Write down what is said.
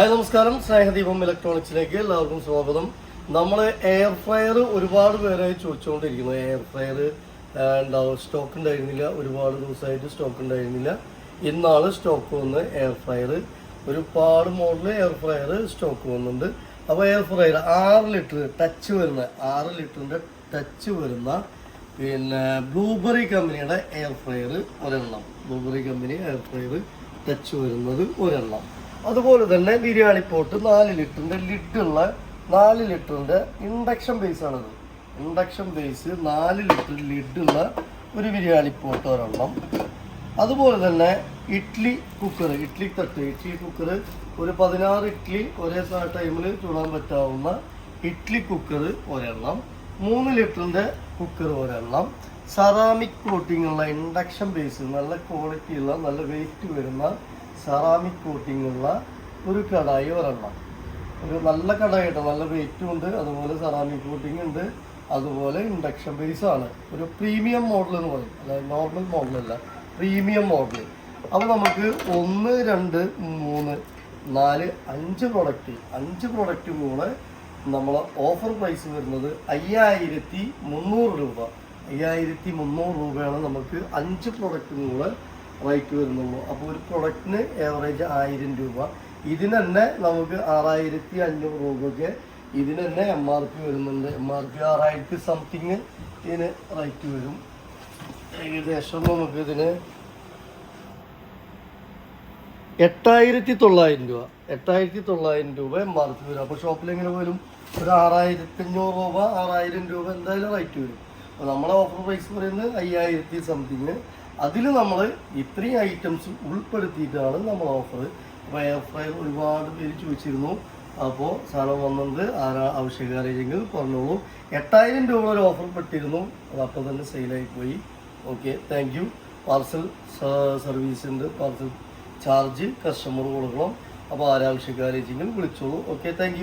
Hi നമസ്കാരം. സ്നേഹദീപം ഇലക്ട്രോണിക്സിലേക്ക് എല്ലാവർക്കും സ്വാഗതം. നമ്മൾ എയർ ഫ്രയർ ഒരുപാട് പേരായി ചോദിച്ചുകൊണ്ടിരിക്കുന്നു. എയർ ഫ്രയർ ഉണ്ടാവും. സ്റ്റോക്ക് ഉണ്ടായിരുന്നില്ല. ഒരുപാട് ദിവസമായിട്ട് സ്റ്റോക്ക് ഉണ്ടായിരുന്നില്ല. ഇന്നാണ് സ്റ്റോക്ക് വന്ന് എയർ ഫ്രയർ ഒരുപാട് മോഡൽ എയർ ഫ്രയർ സ്റ്റോക്ക് വന്നുണ്ട് അപ്പോൾ എയർ ഫ്രയർ ആറ് ലിറ്റർ ടച്ച് വരുന്ന ആറ് ലിറ്ററിന്റെ ടച്ച് വരുന്ന പിന്നെ ബ്ലൂബെറി കമ്പനിയുടെ എയർ ഫ്രയർ ഒരെണ്ണം. Blueberry company air fryer touch വരുന്നത് ഒരെണ്ണം. അതുപോലെ തന്നെ ബിരിയാണി പോട്ട് നാല് ലിറ്ററിന്റെ ലിഡുള്ള നാല് ലിറ്ററിന്റെ ഇൻഡക്ഷൻ ബേസ് ആണത്. ഇൻഡക്ഷൻ ബേസ് നാല് ലിറ്റർ ലിഡുള്ള ഒരു ബിരിയാണി പോട്ട് ഒരെണ്ണം. അതുപോലെ തന്നെ ഇഡ്ഡലി കുക്കർ ഇഡ്ഡലി തട്ട് ഇഡ്ഡലി കുക്കർ ഒരു പതിനാറ് ഇഡ്ഡലി ഒരേ ടൈമിൽ ചൂടാൻ പറ്റാവുന്ന ഇഡ്ഡലി കുക്കർ ഒരെണ്ണം മൂന്ന് ലിറ്ററിന്റെ കുക്കർ ഒരെണ്ണം. സെറാമിക് കോട്ടിങ്ങുള്ള ഇൻഡക്ഷൻ ബേസ് നല്ല ക്വാളിറ്റിയുള്ള നല്ല വെയിറ്റ് വരുന്ന സെറാമിക് കോട്ടിംഗ് ഉള്ള ഒരു കടായി ഒരെണ്ണം. ഒരു നല്ല കടായിട്ട് നല്ല റേറ്റും ഉണ്ട്. അതുപോലെ സെറാമിക് കോട്ടിംഗ് ഉണ്ട്. അതുപോലെ ഇൻഡക്ഷൻ ബേസ് ആണ്. ഒരു പ്രീമിയം മോഡൽ എന്ന് പറയും. അതായത് നോർമൽ മോഡലല്ല പ്രീമിയം മോഡൽ അപ്പോൾ നമുക്ക് ഒന്ന് രണ്ട് മൂന്ന് നാല് അഞ്ച് പ്രൊഡക്റ്റ് അഞ്ച് പ്രൊഡക്റ്റ് കൂടെ നമ്മൾ ഓഫർ പ്രൈസ് വരുന്നത് അയ്യായിരത്തി മുന്നൂറ് രൂപ. അയ്യായിരത്തി മുന്നൂറ് രൂപയാണ് നമുക്ക് അഞ്ച് പ്രൊഡക്റ്റിനും കൂടെ റേറ്റ് വരുന്നുള്ളൂ. അപ്പോൾ ഒരു പ്രൊഡക്റ്റിന് ഏവറേജ് ആയിരം രൂപ. ഇതിന് തന്നെ നമുക്ക് ആറായിരത്തി അഞ്ഞൂറ് രൂപയ്ക്ക് ഇതിന് തന്നെ എം ആർ പി വരുന്നുണ്ട്. എം ആർ പി ആറായിരത്തി സംതിങ് ഇതിന് റേറ്റ് വരും. ഏകദേശം നമുക്ക് ഇതിന് എട്ടായിരത്തി തൊള്ളായിരം രൂപ. എട്ടായിരത്തി തൊള്ളായിരം രൂപ എം ആർ പി വരും. അപ്പോൾ ഷോപ്പിൽ എങ്ങനെ പോലും ഒരു ആറായിരത്തി അഞ്ഞൂറ് രൂപ ആറായിരം രൂപ എന്തായാലും റേറ്റ് വരും. അപ്പോൾ നമ്മളെ ഓഫർ പ്രൈസ് പറയുന്നത് അയ്യായിരത്തി സംതിങ് അതിൽ നമ്മൾ ഇത്രയും ഐറ്റംസ് ഉൾപ്പെടുത്തിയിട്ടാണ് നമ്മൾ ഓഫർ അപ്പോൾ ഒരുപാട് പേര് ചോദിച്ചിരുന്നു. അപ്പോൾ സാധനം വന്നത് ആരാ ആവശ്യക്കാരെങ്കിൽ പറഞ്ഞോളൂ. എട്ടായിരം രൂപ ഒരു ഓഫർ പെട്ടിരുന്നു. അത് അപ്പോൾ തന്നെ സെയിലായി പോയി. ഓക്കെ താങ്ക് യു പാർസൽ സർവീസിന്റെ പാർസൽ ചാർജ് കസ്റ്റമർ കൊടുക്കണം. അപ്പോൾ ആരാവശ്യക്കാരെങ്കിൽ വിളിച്ചോളൂ. Okay thank